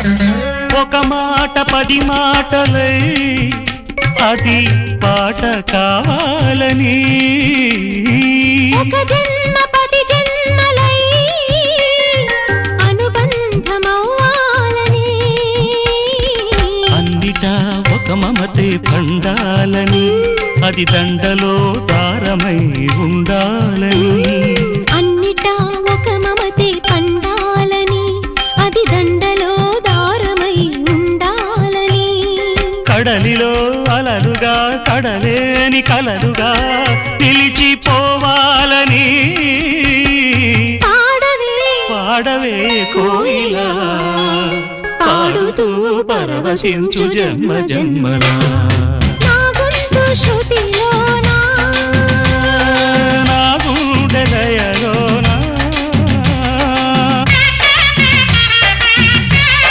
ఒక మాట పది మాటలై అది పాట కావాలని. ఒక జన్మ పది జన్మలై అనుబంధమవ్వాలని. అన్నిటా ఒక మమతే పండాలని. అది దండలో దారమై ఉండాలని కడలిలో అలలుగా కడలేని కలలుగా నిలిచిపోవాలని పాడవే పాడవే కోయిలా పాడుతూ పరవశించు జన్మ జన్మలా.